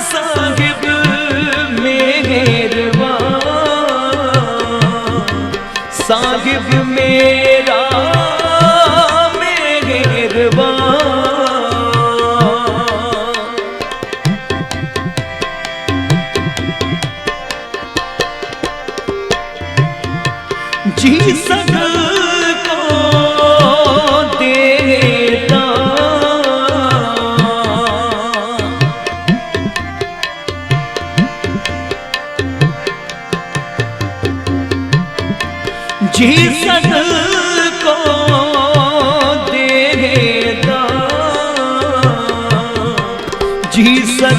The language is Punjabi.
ਸਾਹਿਬ ਮਿਹਰਬਾਨ ਸਾਹਿਬ ਮੇਰਾ ਮਿਹਰਬਾਨ ਜੀ ਸਕ ਜੀ ਸਦ ਕੋ ਦੇਦਾ ਜੀ ਸਦ